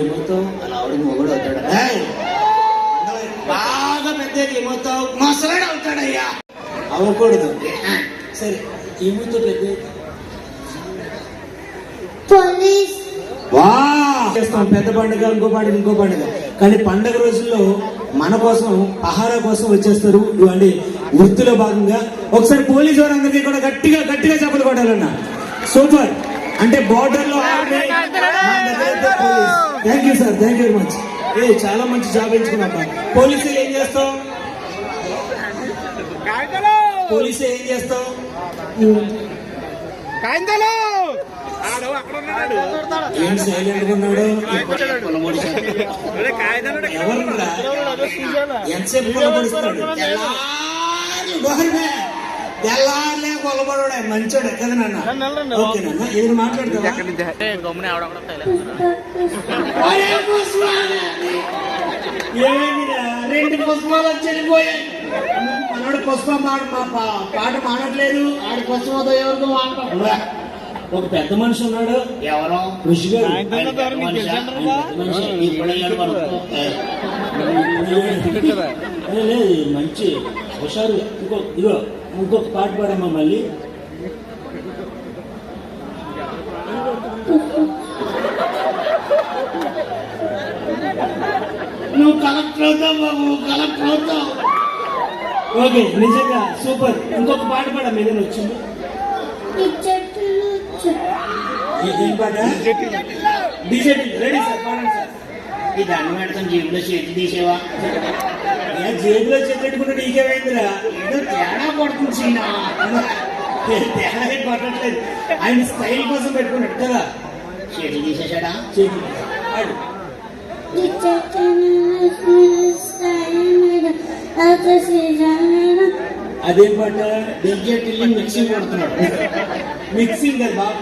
ఏమవుతావు? అలా ఆవిడకి మొగుడు అవుతాడు! బాగా పెద్ద ఏమవుతావు? మసలాడు అవుతాడయ్యా. అవ్వకూడదు. సరే. ఏమవుతావు పెద్ద. పోలీస్. వా! చేస్తాం. పెద్ద పండుగ ఇంకో పండుగ ఇంకో పండుగ. కానీ పండుగ రోజుల్లో మన కోసం ఆహార కోసం వచ్చేస్తారు. ఇవ్వండి. వృత్తిలో భాగంగా ఒకసారి పోలీసు వారందరికీ కూడా గట్టిగా గట్టిగా చెప్పలు కొట్టాలన్న. సూపర్. అంటే బార్డర్లో thank you sir thank you very much ఏ చాలా మంచి జాబ్ ఎంచుకున్నా పోలీసులు ఏం చేస్తావు? పోలీసు ఏం చేస్తావు? ఏం సైలెంట్ ఉన్నాడు? ఎంతసేపు గోరమే. తెల్లార్లే కొలబడే మంచోడే కదా నాన్న ఓకే నాన్న ఏదైనా మాట్లాడతావా గమ్మున ఆవిడ ఒరే పుష్పాలు! ఏమైందిరా? రెండు పుష్పాలు వచ్చి వెళ్ళిపోయాయి మనోడు పుష్ప మాట మా పా- పాట మానట్లేదు ఆడి పుష్పంతో ఎవరికో మాట ఒక పెద్ద మనిషి ఉన్నాడు ఎవరో కృషి గారు మంచి హుషారు ఇంకో ఇగో ఇంకొక పాట పాడమ్మా మళ్ళీ. నువ్వు కలెక్టర్ అవుతావు బాబు కలెక్టర్ అవుతావు. ఓకే నిజంగా సూపర్. ఇంకొక పాట పాడమ్మా ఏదైనా వచ్చింది. ఏ- పాట? డీజేటీ రెడీ సార్ పాడండి సార్. ఈ దండం పెడతాం చేతి తీసేవా? జేబులో చేతుకుంటే నీకేమైందిరా ఏదో తేడా పడుతుంది సీనా తేడా ఏం పట్టట్లేదు ఆయన స్టైల్ కోసం పెట్టుకున్నాడు. కదా చేతి తీసేసాడా చేతి అదేం పాట డీజేటీ మిక్సింగ్ కొడుతున్నాడు. మిక్సింగ్ కదా బాబు.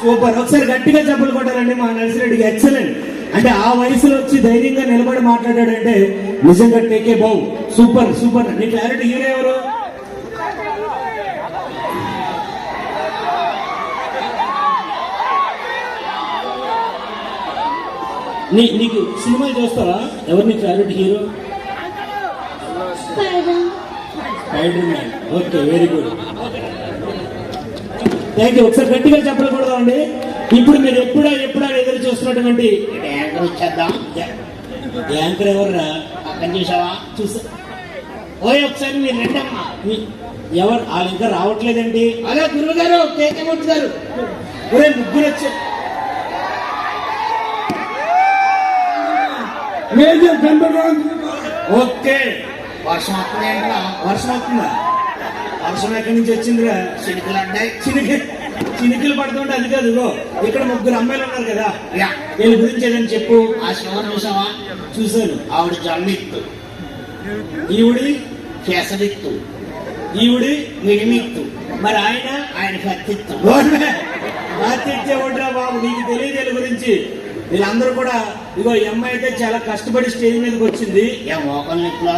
సూపర్. ఒకసారి గట్టిగా చెప్పులు కొట్టారండి మా నర్సిరెడ్డికి. ఎక్సలెంట్. అంటే ఆ వయసులో వచ్చి ధైర్యంగా నిలబడి మాట్లాడాడంటే నిజంగా టేకే బావు సూపర్ సూపర్ నీ క్లారిటీ హీరో ఎవరు? నీ నీకు సినిమాలు చూస్తావా? ఎవరు నీ favourite hero spider man okay very good thank you ఒకసారి గట్టిగా చెప్పకూడదు అండి? ఇప్పుడు మీరు ఎప్పుడా ఎప్పుడా ఎదురు చూస్తున్నటువంటి వచ్చేద్దాం. యాంకర్ ఎవర్రా? పక్కన చూసావా చూసా. ఓయ్ ఒకసారి మీరు రెండమ్మా. ఎవరు? వాళ్ళు ఇంకా రావట్లేదండి. అలా గురువు గారు కేకమూర్తి గారు. ఒరే ముగ్గురు వచ్చారు ఓకే. వర్షం వస్తుందేంట్రా వర్షం వస్తుందా? వర్షం ఎక్కడి నుంచి వచ్చిందిరా? చినుకులు అడ్డాయి. చినుకు చినుకులు పడుతుంటే అది కాదు ఇక్కడ ముగ్గురు అమ్మాయిలు ఉన్నారు కదా. వీళ్ళ గురించి ఏదని చెప్పు. ఆ శివన్ చూసావా? చూశాను. ఆవిడ జన్మిత్తు. ఈవిడి కేసరిత్తు. ఈవిడి మిడిమిత్తు. మరి ఆయన? ఆయన కత్తిత్తు బాబు నీకు తెలియదు గురించి. వీళ్ళందరూ కూడా ఇగో ఈ అమ్మాయి అయితే చాలా కష్టపడి స్టేజ్ మీదకి వచ్చింది. మోకాలు నొప్పులా?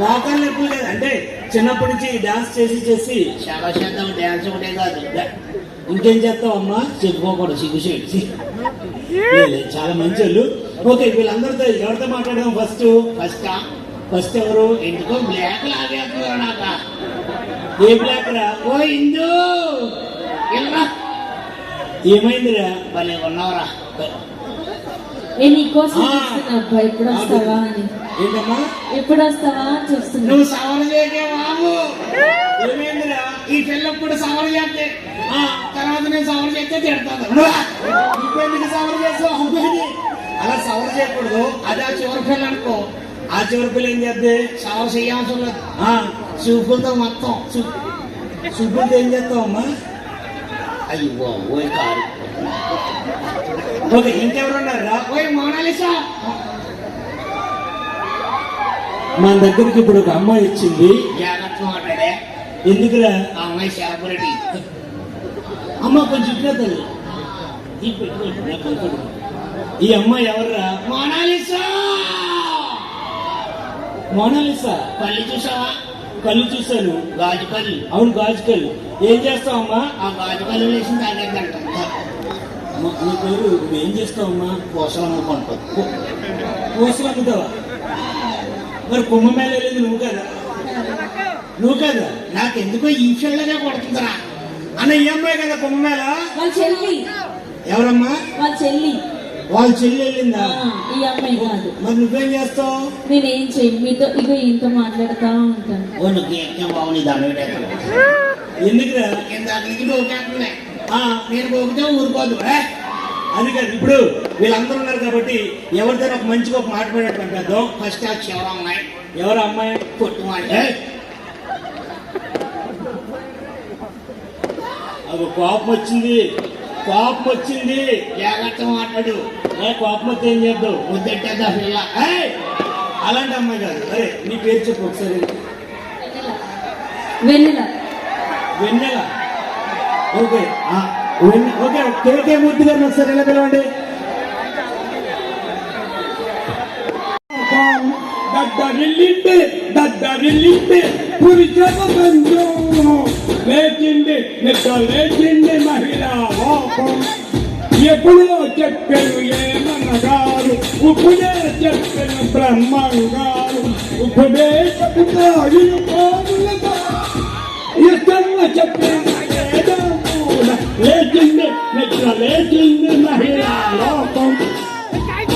మోకాలు నొప్పులు లేదు. అంటే చిన్నప్పటి నుంచి డాన్స్ చేసి చేసి చాలా చేద్దాం డాన్స్ ఒకటే కాదు. ఇంకేం చేస్తావు అమ్మా చెప్పుకోకూడదు సిగ్గు చేసి చాలా మంచి వాళ్ళు ఓకే వీళ్ళందరితో ఎవరితో మాట్లాడదాం ఫస్ట్? ఫస్ట్? ఫస్ట్ ఎవరు? ఎందుకో బ్లాక్ లాగేస్తున్నారు నాక? ఏ బ్లాక్ రా? ఓ ఇందు ఎల్రా ఏమైందిరా? భలే ఉన్నావురా. నేను నీకోసం ఆ. చూస్తున్నా అబ్బా ఎప్పుడు వస్తావా అని. ఏంటమ్మా? ఎప్పుడు వస్తావా అని చూస్తున్నా. నువ్వు సవర చేసే బాబు. ఏమైందిరా? ఈ పిల్లప్పుడు సవర చేస్తే ఆ, తర్వాత నేను సవర చేస్తే తిడతాను. ఇప్పుడు సవర చేస్తావు? అలా సవర చేయకూడదు. అది ఆ చివరి పిల్ల అనుకో. ఆ చివరి పిల్ల ఏం చేస్తే సవర చేయాల్సిన లేదు ఆ, చూపులతో మొత్తం. చూపులతో ఏం చేస్తావు అయ్యో ఓయ్ కారు. ఓకే ఇంకెవరున్నారా? ఓయ్ మోనాలిసా. మన దగ్గరికి ఇప్పుడు ఒక అమ్మాయి వచ్చింది. జాగ్రత్త మాట్లాడే. ఎందుకురా? ఆ అమ్మాయి సెలబ్రిటీ అమ్మ కొంచెం ఇట్లా తల్లి. ఈ అమ్మాయి ఎవర్రా? Mona Lisa. Mona Lisa. కళ్ళు చూసావా? కళ్ళు చూశాను. గాజు కళ్ళు అవును గాజు కళ్ళు ఏం చేస్తావమ్మా? ఆ బాజుకాలు వేసి తాగేద్దంట అమ్మా, నీ పేరు ఏం చేస్తావమ్మా? పూసలు అమ్ముకుంటుంది పూసలు అమ్ముతావా మరి కుంభమేళ వెళ్ళింది నువ్వు కదా? నువ్వు కదా? నాకెందుకో ఈ ఫీల్డ్గా కొడుతుందిరా. అన్న ఈ అమ్మాయి కదా కుంభమేళ వాళ్ళ చెల్లి. ఎవరమ్మా? వాళ్ళ చెల్లి. వాళ్ళ చెల్లి వెళ్ళిందా? ఈ అమ్మాయి కాదు. మరి నువ్వేం చేస్తావు? నేనేం చేయను మీతో ఇగో ఈయనతో మాట్లాడుతూ ఉంటాను. ఓ నువ్వు దాని ఎందుకురా? నేను గోకితే ఊరుకోదు. ఏ? అది కాదు ఇప్పుడు వీళ్ళందరూ ఉన్నారు కాబట్టి ఎవరితో ఒక మంచిగా ఒక మాట పడేటట్టు ఫస్ట్ ఆ చివర అమ్మాయి? ఎవరు అమ్మాయి? పొట్టు మాట అది కోపం వచ్చింది. కోపం వచ్చింది జాగ్రత్త మాట్లాడు? ఏ కోపం వస్తే ఏం పిల్ల ఏయ్! అలాంటి అమ్మాయి కాదు. అరే నీ పేరు చెప్పు ఒకసారి. వెన్నెల. వెన్నెల. ఓకే ఆ, వెన్నె ఓకే కేకే మూర్తి గారిని ఒకసారి ఎలా పిలవండి? దద్దరిల్లింది దద్దరిల్లింది పురుషమ బంధు. నిద్రలేచింది మహిళ ఎప్పుడో చెప్పారు ఏమన్నగారు ఇప్పుడే చెప్పాను బ్రహ్మంగారు ఇప్పుడే చెప్తారు కోరులతో ఇష్టంగా చెప్పిన లేచింది నిద్ర లేచింది మహిళా లోకం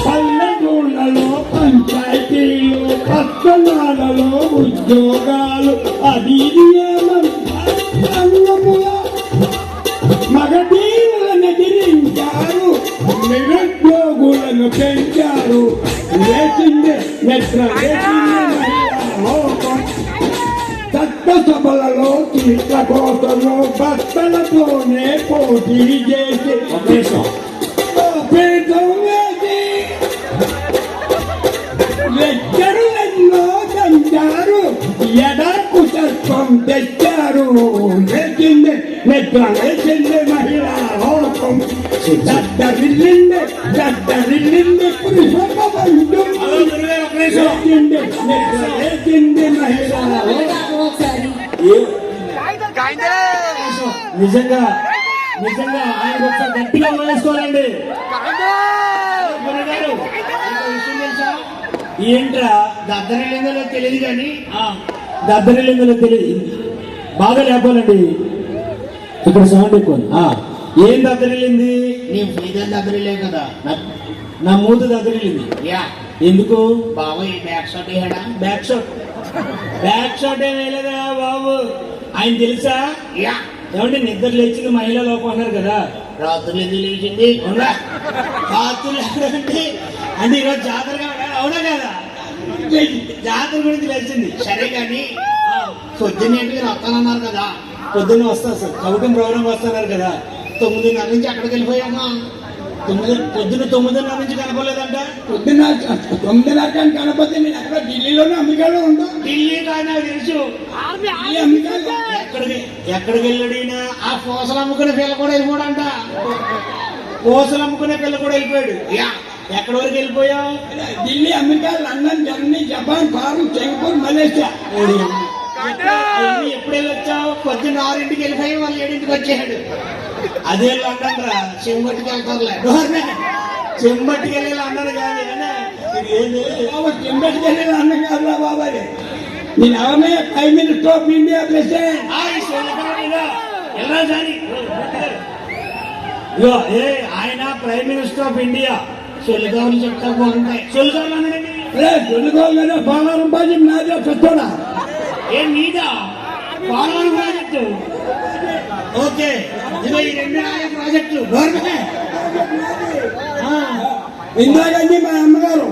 పల్లెటూళ్ళలో పంచాయతీలు పట్టణాలలో ఉద్యోగాలు అది ఏమన్నా మగధీరులను ఎదిరించారు నిరుద్యోగులను పెంచారు. లేచింది నిద్ర చట్టసభలలో సీట్ల కోసము భర్తలతోనే పోటీ చేసి. లెక్కరులెన్నో ఎడకు సర్పం తెచ్చారు లేచింది నిద్ర లేచింది మహిళా లోకం. దద్దరిల్లింది దద్దరిల్లింది పురుషమ బంధు హలో గురుగారు నిజంగా నిజంగా ఆయన ఒకసారి గట్టిగా మానేసుకోవాలండి ఏంట్రా దద్దరిల్లిందో తెలియదు కానీ దద్దరిల్లిందో తెలియదు. బాగా లేపాలండి. ఇక్కడ సౌండ్ ఎక్కువ ఏం నీ ఫీజు దద్దరిలే కదా. నా- మూత దద్దరిల్లింది యా. ఎందుకు? బాబాయ్ బ్యాక్ షాట్ వేయడా? బ్యాక్ షాట్ బ్యాక్ షాట్ ఏం వేయలేదా బాబు? ఆయన తెలుసా? యా. ఏమంటే నిద్ర లేచింది మహిళా లోపం అన్నారు కదా. రాత్రులు లేచింది? రాత్రులు అంటే అంటే ఈరోజు జాతర కాదా? అవునా కదా? జాతర గురించి తెలిసింది సరే కానీ పొద్దున్నేటికి వస్తానన్నారు కదా? పొద్దున్న వస్తా సార్ కౌటం ప్రోగ్రామ్ వస్తున్నారు కదా? తొమ్మిదిన్నర నుంచి ఎక్కడికి వెళ్ళిపోయామా? తొమ్మిది పొద్దున్న తొమ్మిదిన్నర నుంచి కనపడలేదంట? పొద్దున తొమ్మిది రకాలు కనపడితే నేను అక్కడ ఢిల్లీలోనే అమెరికాలో ఉంటా ఢిల్లీ కానీ తెలుసు. అమెరికాలో ఎక్కడికి ఎక్కడికి వెళ్ళాడినా ఆ పూసలు అమ్ముకునే పిల్ల కూడా వెళ్ళిపోడంట. కోసలు అమ్ముకునే పిల్ల కూడా వెళ్ళిపోయాడు. యా ఎక్కడి వరకు వెళ్ళిపోయావు? Delhi America London Germany Japan foreign Singapore Malaysia. ఎప్పుడు వెళ్ళొచ్చావు పొద్దున్న ఆరింటికి వెళ్ళిపోయి వాళ్ళు ఏడింటికి వచ్చేసాడు. అదే లండన్ రా చెంబట్టుకి వెళ్తారులే. చెంబట్టుకి వెళ్ళి లండన్ కాదు బాబు చెంబెట్టుకెళ్ళి లండన్ కాదురా బాబాయ్. నేను ఎవరినే prime minister of India president ఏ. ఆయన ప్రైమ్ మినిస్టర్ ఆఫ్ ఇండియా. చెల్లిగౌలు చెప్తా బాగుంటాయి. సొల్లుకాడు అన్నాడండి రే తెలుగు పోలవరం బాజీ నాదే చెప్తాడా ఏ నీదా పోలవరం ప్రాజెక్టు. ఓకే. ఈ రెండు నాయ ప్రాజెక్టులు గవర్నమెంట్ ఇందిరాగాంధీ మా అమ్మగారు.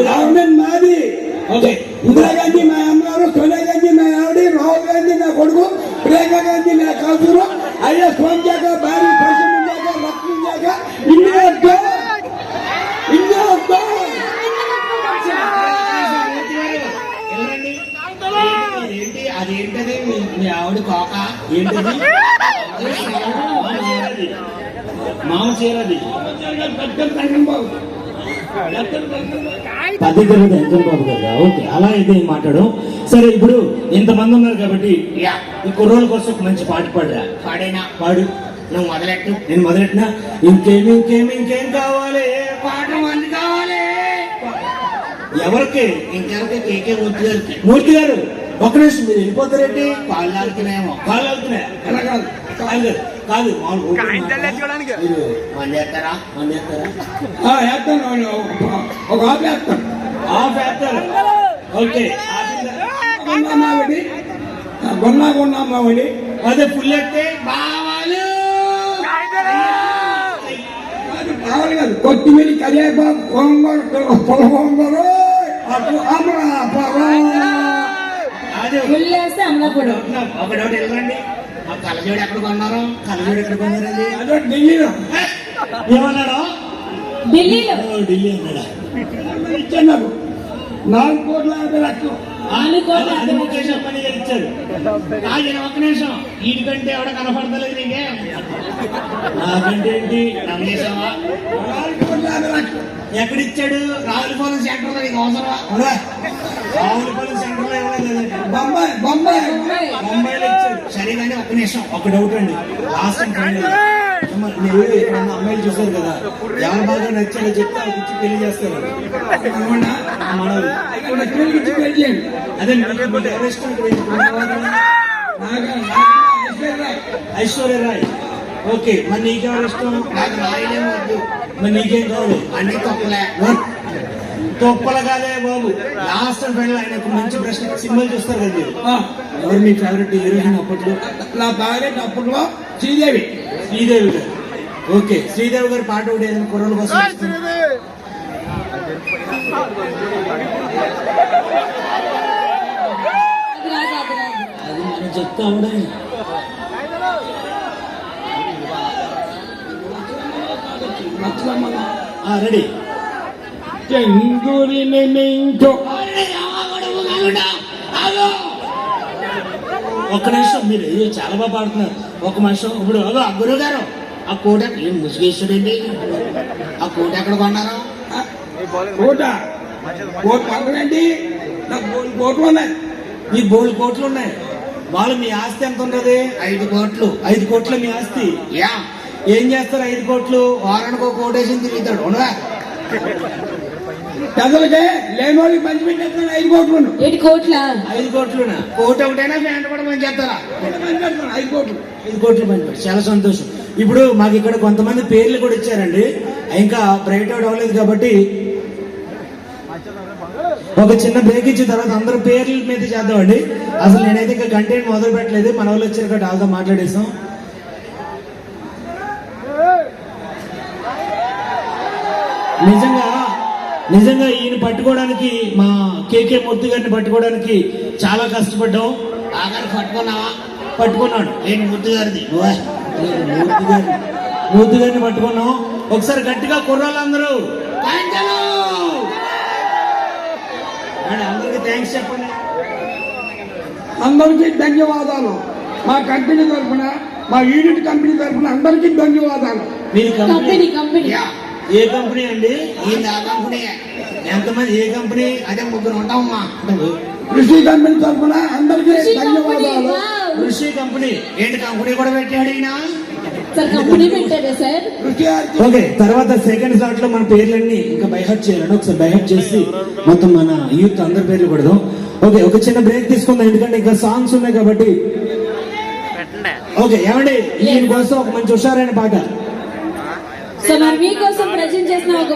గవర్నమెంట్ మాది. ఓకే. ఇందిరాగాంధీ మా అమ్మగారు సోనియా గాంధీ మా ఆవిడ రాహుల్ గాంధీ నా కొడుకు ప్రియాంక గాంధీ నా కూతురు అయ్యా సోంజాక భారీ ప్రసన్నాక లక్ష్మీజాక ఇండియా గో! India go! ఎవరండి ఏంటి- ఏంటి అదేంటది మీ- మీ ఆవిడ కోక ఏంటది మామ చీరది బాబు. ఓకే అలా అయితే మాట్లాడు సరే ఇప్పుడు ఇంతమంది ఉన్నారు కాబట్టి యా ఈ కుర్రోళ్ళ కోసం ఒక మంచి పాట పాడరా? పాడైనా? పాడు. నువ్వు మొదలెట్టు. నేను మొదలెట్టిన? ఇంకేం ఇంకేం ఇంకేం కావాలి? పాట మంది కావాలి. ఎవరికి? ఇంకెవరికి? కేకే మూర్తి గారికి. మూర్తి గారు ఒక నిమిషం మీరు వెళ్ళిపోతారేంటి? కాళ్ళు ఆడుతున్నాయేమో కాళ్ళు అవుతున్నాయి ఎలా కాదు వేస్తాను ఒక ఆపు వేస్తాను ఆఫ్ వేస్తారు ఓకే? కొన్నామావిడి కొన్నా కొన్నామావిడి అదే ఫుల్ ఎత్తే బావాలు. అది కావాలి కాదు కొత్తిమీర కరివేపాకు గోంగూర పొల గోంగూర. అటు అమరా అదే ఫుల్ వేస్తే అమలాపురం ఒకడొకటి వెళ్ళండి. ఆ కళ్ళజోడు ఎక్కడ కొన్నారు? కళ్ళజోడు ఎక్కడ కొన్నారండి? అదో ఢిల్లీలో. ఏమన్నాడు? ఢిల్లీలో. ఢిల్లీ అన్నాడా? ఇచ్చాను నాకు నాలుగు కోట్ల యాభై లక్షలు. ఇచ్చారు. ఒక్క నిమిషం. వీటికంటే ఎవడ కనపడతలేదు నీకే? నాకంటే ఏంటి? నమ్మేశావా నాలుగు కోట్ల యాభై లక్షలు. ఎక్కడ ఇచ్చాడు రావులపాలెం సెంటర్ నీకు అవసరమా? బొంబాయి బొంబాయి. ఇచ్చాడు సరే కానీ ఒక్క నిమిషం ఒక డౌట్ అండి. లాస్ట్ మీరు ఎక్కడన్నా అమ్మాయిలు చూసారు కదా. ఎవరు బాగా నచ్చారో చెప్తే వాళ్ళకి ఇచ్చి పెళ్ళి చేస్తారు. తిరిగి పెళ్ళి చేయండి. అదే. ఐశ్వర్య రాయ్. ఓకే మరి నీకెవరు ఇష్టం? నాకు రాయలే వద్దు. మరి నీకేం కావాలి? అన్ని తప్పులే. తొప్పల కాదే బాబు లాస్ట్ ఫైనల్ ఆయన ఒక మంచి ప్రశ్న సినిమాలు చూస్తారు కదా మీరు. ఎవరు మీ ఫేవరెట్ హీరోయిన్ అప్పట్లో? నా భార్య అప్పట్లో శ్రీదేవి. శ్రీదేవి గారు. ఓకే శ్రీదేవి గారి పాట ఒకటి ఏదైనా కుర్రల కోసం. అది మనం చెప్తా రెడీ. చెంగురిని మించు ఒక్క నిమిషం మీరు చాలా బాగా పాడుతున్నారు. ఒక నిమిషం ఇప్పుడు అదో ఆ గురువు గారు ఆ కోట ఏం ముసుగేశ్వరండి ఆ కోట ఎక్కడ కొన్నారు? కోట. కోట పక్కనండి. నాకు మూడు కోట్లు ఉన్నాయి. మీ బోల్డ్ కోట్లు ఉన్నాయి. వాళ్ళు మీ ఆస్తి ఎంత ఉన్నది ఐదు కోట్లు. ఐదు కోట్ల మీ ఆస్తి. యా. ఏం చేస్తారు ఐదు కోట్లు? వారానికి ఒక కోటేషన్ తిరుగుతాడు ఉండగా పెద్దలకే లేని వాళ్ళకి పంచి పెట్టేస్తాను ఐదు కోట్లు ఏటి కోట్ల? ఐదు కోట్లునా? కోట ఒకటైనా ఫ్యాంట్ కూడా మంచి చేస్తారా? ఐదు కోట్లు. ఐదు కోట్లు పనిపెట్టు చాలా సంతోషం. ఇప్పుడు మాకు ఇక్కడ కొంతమంది పేర్లు కూడా ఇచ్చారండి. ఇంకా బ్రైట్ అవుట్ అవ్వలేదు కాబట్టి ఒక చిన్న బ్రేక్ ఇచ్చిన తర్వాత అందరూ పేర్ల మీద చేద్దామండి. అసలు నేనైతే ఇంకా కంటెంట్ మొదలు పెట్టలేదు మన వాళ్ళు వచ్చారు కాబట్టి వాళ్ళతో మాట్లాడేసాం నిజంగా నిజంగా ఈయన పట్టుకోవడానికి మా కేకే మూర్తి గారిని పట్టుకోవడానికి చాలా కష్టపడ్డాం ఆఖరి పట్టుకున్నావా? పట్టుకున్నాడు. నేను ముద్దు గారిది? మూర్తి గారిని మూర్తి గారిని పట్టుకున్నాం ఒకసారి గట్టిగా కుర్రాళ్ళందరూ అందరికీ థ్యాంక్స్ చెప్పండి. అందరికీ ధన్యవాదాలు. మా కంపెనీ తరఫున మా యూనిట్ కంపెనీ తరఫున అందరికీ ధన్యవాదాలు. మీరు కంపెనీ కంపెనీ కంపెనీ. యా. ఏ కంపెనీ అండి? ఈ నా కంపెనీ. ఎంతమంది? ఏ కంపెనీ? అదే ముగ్గురు ఉంటామమ్మా. కృషి కంపెనీ తరఫున అందరికీ కృషి కంపెనీ ధన్యవాదాలు. ఋషి కంపెనీ. ఏంటి కంపెనీ కూడా పెట్టాడు ఈయన సార్ కంపెనీ పెట్టారా సార్? కృషి ఆర్చి ఓకే తర్వాత సెకండ్ స్లాట్లో మన పేర్లన్నీ ఇంకా బైహట్ చేయాలండి. ఒకసారి బైహట్ చేసి మొత్తం మన యూత్ అందరి పేర్లు కొడదాం. ఓకే ఒక చిన్న బ్రేక్ తీసుకుందాం. ఎందుకంటే ఇంకా సాంగ్స్ ఉన్నాయి కాబట్టి. ఓకే ఏమండి? ఈయన కోసం ఒక మంచి హుషారైన పాట. సో మరి మీకోసం ప్రజెంట్ చేసిన ఒక